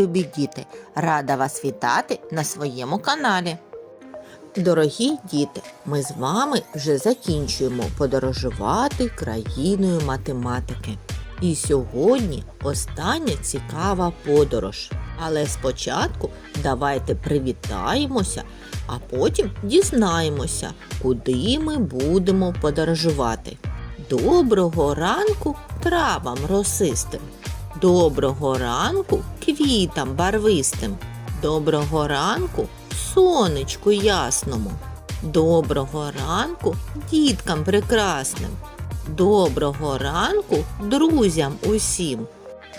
Любі діти! Рада вас вітати на своєму каналі. Дорогі діти, ми з вами вже закінчуємо подорожувати країною математики. І сьогодні остання цікава подорож. Але спочатку давайте привітаємося, а потім дізнаємося, куди ми будемо подорожувати. Доброго ранку травам росистим. Доброго ранку квітам барвистим. Доброго ранку сонечку ясному. Доброго ранку діткам прекрасним. Доброго ранку друзям усім.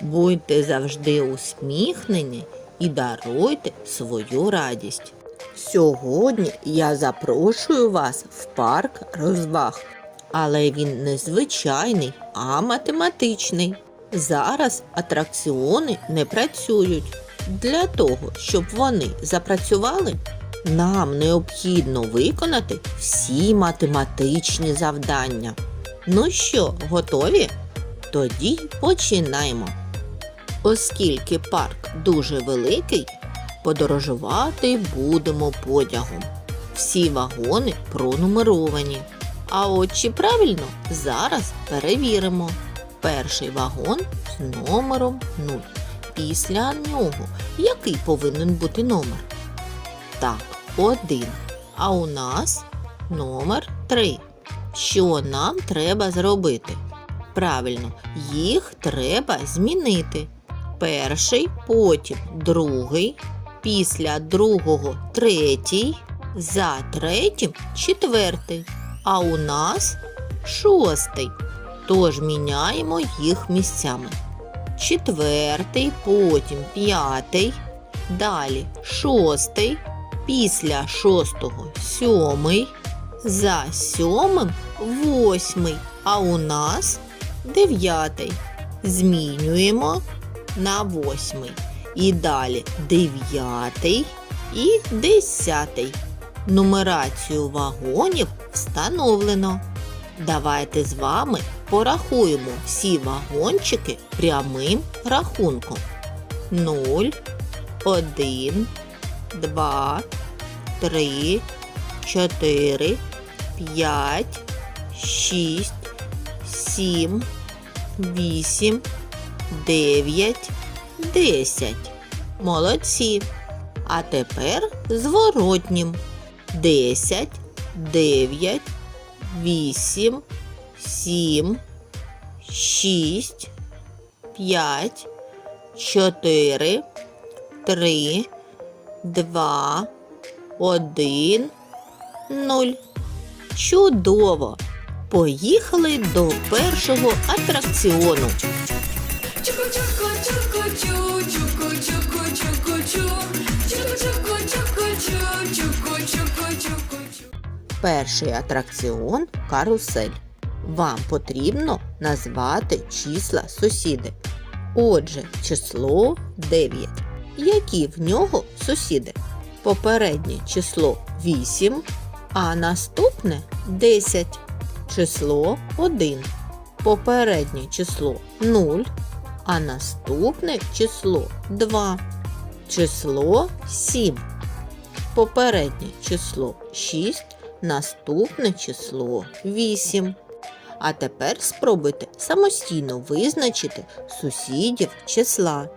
Будьте завжди усміхнені і даруйте свою радість. Сьогодні я запрошую вас в парк розваг, але він не звичайний, а математичний. Зараз атракціони не працюють. Для того, щоб вони запрацювали, нам необхідно виконати всі математичні завдання. Ну що, готові? Тоді починаємо. Оскільки парк дуже великий, подорожувати будемо потягом. Всі вагони пронумеровані. А от чи правильно зараз перевіримо. Перший вагон з номером 0. Після нього який повинен бути номер? Так, один. А у нас номер 3. Що нам треба зробити? Правильно, їх треба змінити. Перший, потім другий, після другого третій, за третім четвертий. А у нас шостий. Тож міняємо їх місцями. Четвертий, потім п'ятий, далі шостий, після шостого сьомий, за сьомим восьмий, а у нас дев'ятий. Змінюємо на восьмий. І далі дев'ятий і десятий. Нумерацію вагонів встановлено. Давайте з вами порахуємо всі вагончики прямим рахунком. 0, 1, 2, 3, 4, 5, 6, 7, 8, 9, 10. Молодці. А тепер зворотнім. 10, 9, 8, 7, 6, 5, 4, 3, 2, 1, 0. Чудово! Поїхали до першого атракціону. Перший атракціон карусель. Вам потрібно назвати числа сусіди. Отже, число 9. Які в нього сусіди? Попереднє число 8, а наступне 10. Число 1. Попереднє число 0, а наступне число 2. Число 7. Попереднє число 6, наступне число 8. А тепер спробуйте самостійно визначити сусідів числа.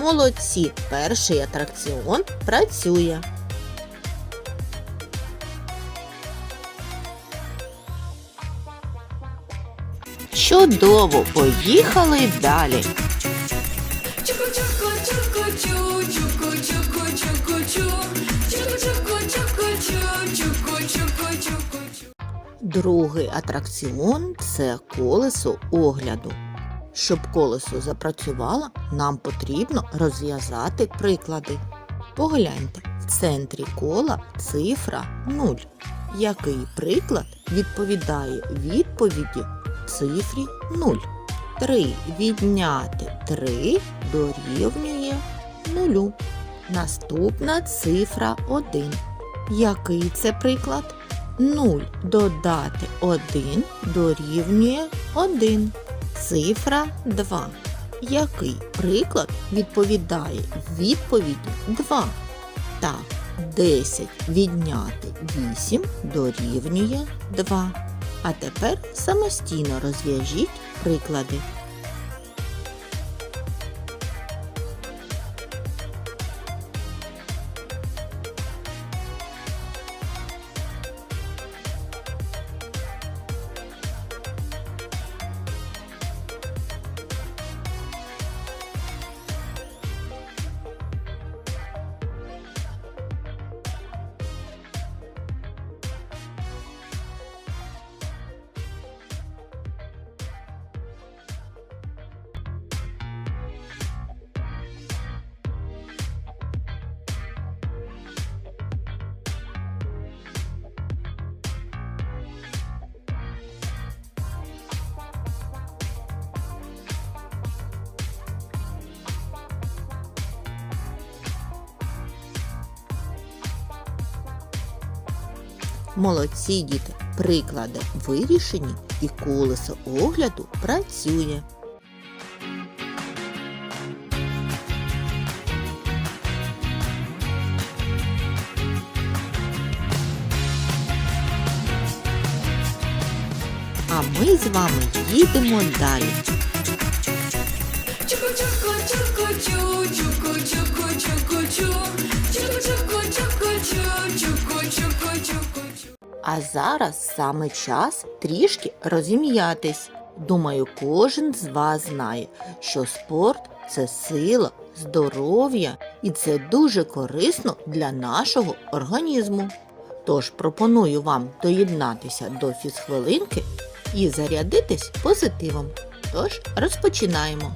Молодці! Перший атракціон працює. Чудово! Поїхали далі. Другий атракціон це колесо огляду. Щоб колесо запрацювало, нам потрібно розв'язати приклади. Погляньте, в центрі кола цифра 0. Який приклад відповідає відповіді цифрі 0? 3 відняти 3 дорівнює 0. Наступна цифра 1. Який це приклад? 0 додати 1 дорівнює 1. Цифра 2. Який приклад відповідає відповіді 2? Так, 10 відняти 8 дорівнює 2. А тепер самостійно розв'яжіть приклади. Молодці діти, приклади вирішені і колесо огляду працює. А ми з вами їдемо далі. А зараз саме час трішки розім'ятись. Думаю, кожен з вас знає, що спорт це сила, здоров'я і це дуже корисно для нашого організму. Тож пропоную вам доєднатися до фізхвилинки і зарядитись позитивом. Тож розпочинаємо.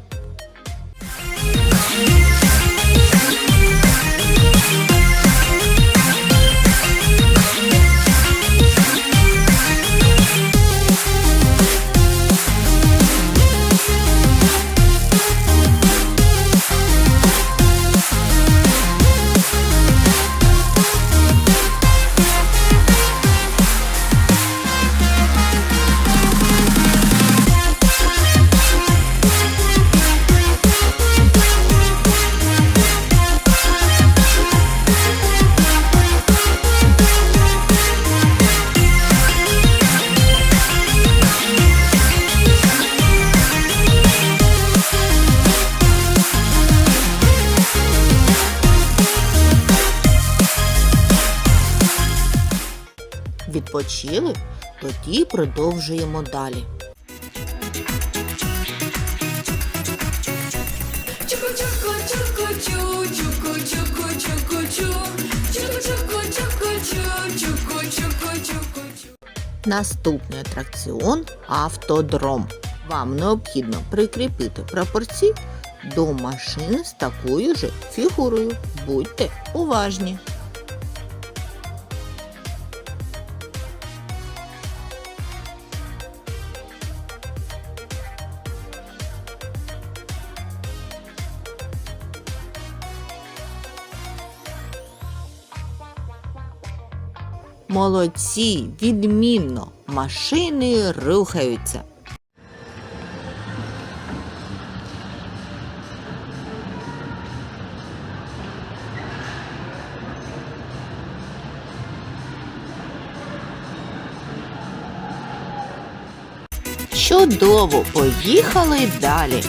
Відпочили? Тоді продовжуємо далі. Наступний атракціон автодром. Вам необхідно прикріпити прапорці до машини з такою же фігурою. Будьте уважні. Молодці, відмінно, машини рухаються. Чудово, поїхали далі.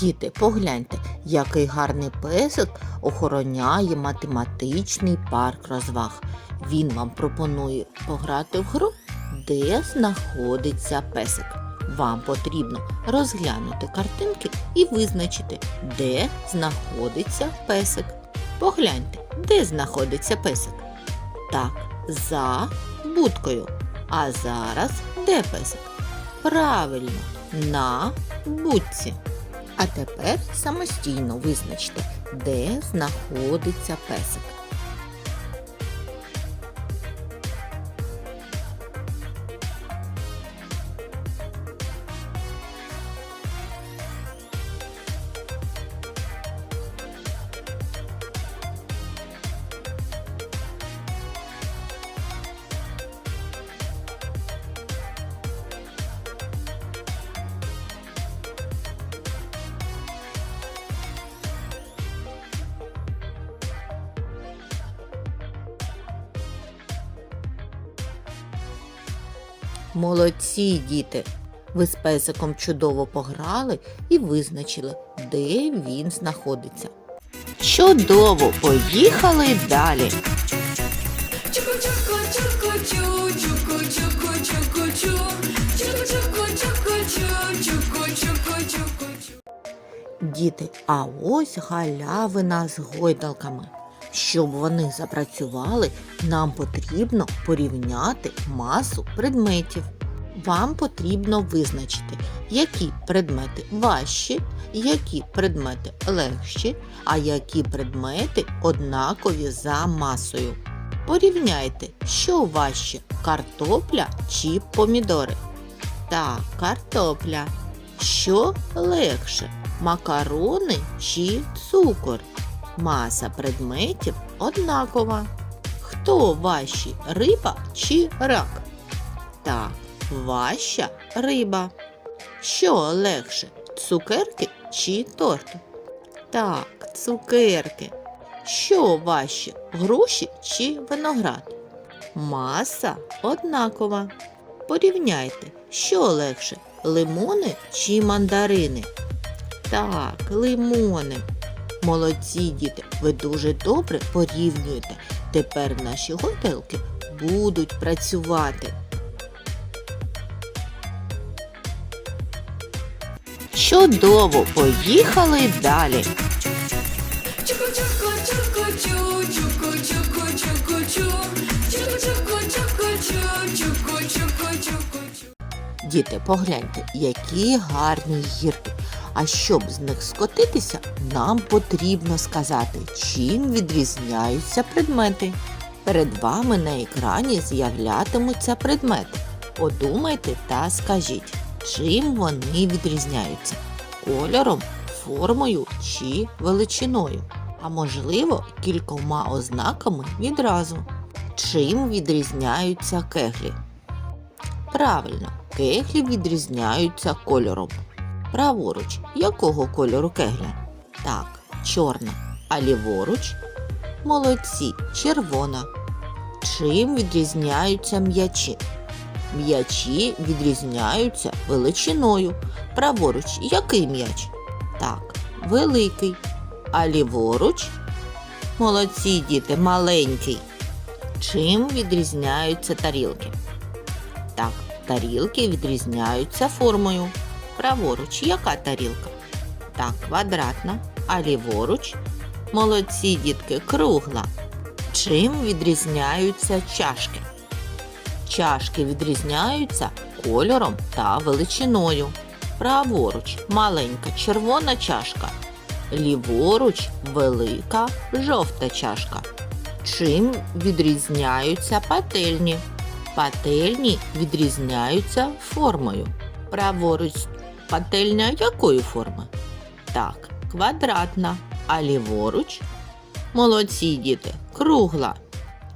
Діти, погляньте, який гарний песик охороняє математичний парк розваг. Він вам пропонує пограти в гру, де знаходиться песик. Вам потрібно розглянути картинки і визначити, де знаходиться песик. Погляньте, де знаходиться песик. Так, за будкою. А зараз де песик? Правильно, на будці. А тепер самостійно визначте, де знаходиться песик. Молодці, діти! Ви з песиком чудово пограли і визначили, де він знаходиться. Чудово! Поїхали далі! Діти, а ось галявина з гойдалками. Щоб вони запрацювали, нам потрібно порівняти масу предметів. Вам потрібно визначити, які предмети важчі, які предмети легші, а які предмети однакові за масою. Порівняйте, що важче картопля чи помідори. Так, картопля. Що легше? Макарони чи цукор? Маса предметів однакова. Хто важчий риба чи рак? Так, важча риба. Що легше? Цукерки чи торт? Так, цукерки. Що важче? Груші чи виноград? Маса однакова. Порівняйте, що легше лимони чи мандарини? Так, лимони. Молодці діти, ви дуже добре порівнюєте. Тепер наші готелки будуть працювати. Чудово! Поїхали далі. Діти, погляньте, які гарні гірки. А щоб з них скотитися, нам потрібно сказати, чим відрізняються предмети. Перед вами на екрані з'являтимуться предмети. Подумайте та скажіть, чим вони відрізняються кольором, формою чи величиною, а можливо кількома ознаками відразу. Чим відрізняються кеглі? Правильно, кеглі відрізняються кольором. Праворуч, якого кольору кегля? Так, чорна. А ліворуч? Молодці, червона. Чим відрізняються м'ячі? М'ячі відрізняються величиною. Праворуч, який м'яч? Так, великий. А ліворуч? Молодці діти, маленький. Чим відрізняються тарілки? Так, тарілки відрізняються формою. Праворуч, яка тарілка? Так, квадратна, а ліворуч? Молодці, дітки, кругла. Чим відрізняються чашки? Чашки відрізняються кольором та величиною. Праворуч маленька червона чашка. Ліворуч велика жовта чашка. Чим відрізняються пательні? Пательні відрізняються формою. Праворуч пательня якої форми? Так, квадратна, а ліворуч? Молодці діти, кругла.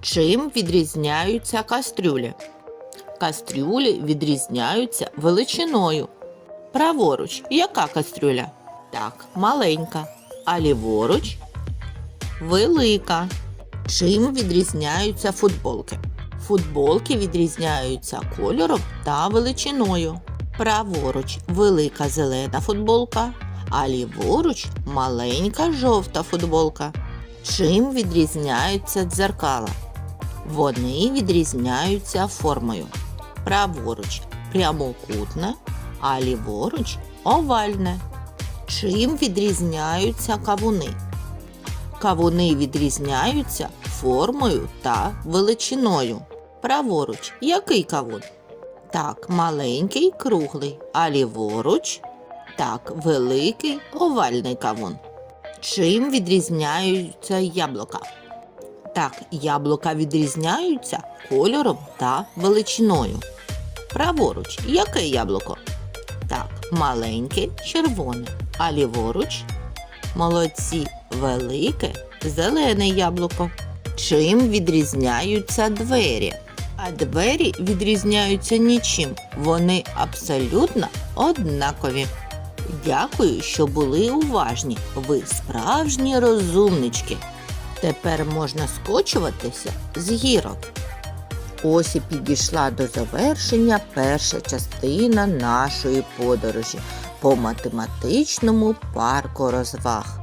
Чим відрізняються кастрюлі? Кастрюлі відрізняються величиною. Праворуч, яка кастрюля? Так, маленька. А ліворуч? Велика. Чим відрізняються футболки? Футболки відрізняються кольором та величиною. Праворуч велика зелена футболка, а ліворуч маленька жовта футболка. Чим відрізняються дзеркала? Вони відрізняються формою. Праворуч прямокутне, а ліворуч овальне. Чим відрізняються кавуни? Кавуни відрізняються формою та величиною. Праворуч який кавун? Так, маленький круглий, а ліворуч так, великий овальний кавун. Чим відрізняються яблука? Так, яблука відрізняються кольором та величиною. Праворуч яке яблуко? Так, маленьке червоне, а ліворуч молодці велике зелене яблуко. Чим відрізняються двері? А двері відрізняються нічим. Вони абсолютно однакові. Дякую, що були уважні. Ви справжні розумнички. Тепер можна скочуватися з гірок. Ось і підійшла до завершення перша частина нашої подорожі по математичному парку розваг.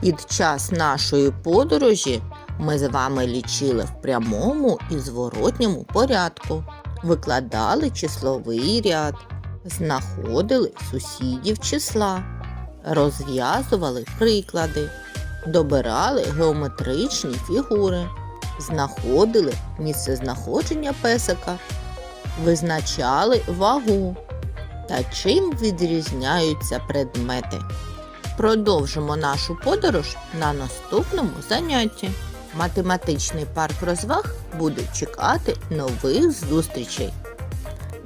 Під час нашої подорожі ми з вами лічили в прямому і зворотньому порядку, викладали числовий ряд, знаходили сусідів числа, розв'язували приклади, добирали геометричні фігури, знаходили місцезнаходження песика, визначали вагу та чим відрізняються предмети. Продовжимо нашу подорож на наступному занятті. Математичний парк розваг буде чекати нових зустрічей.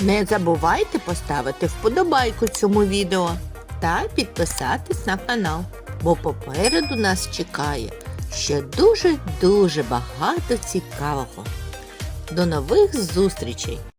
Не забувайте поставити вподобайку цьому відео та підписатись на канал, бо попереду нас чекає ще дуже-дуже багато цікавого. До нових зустрічей!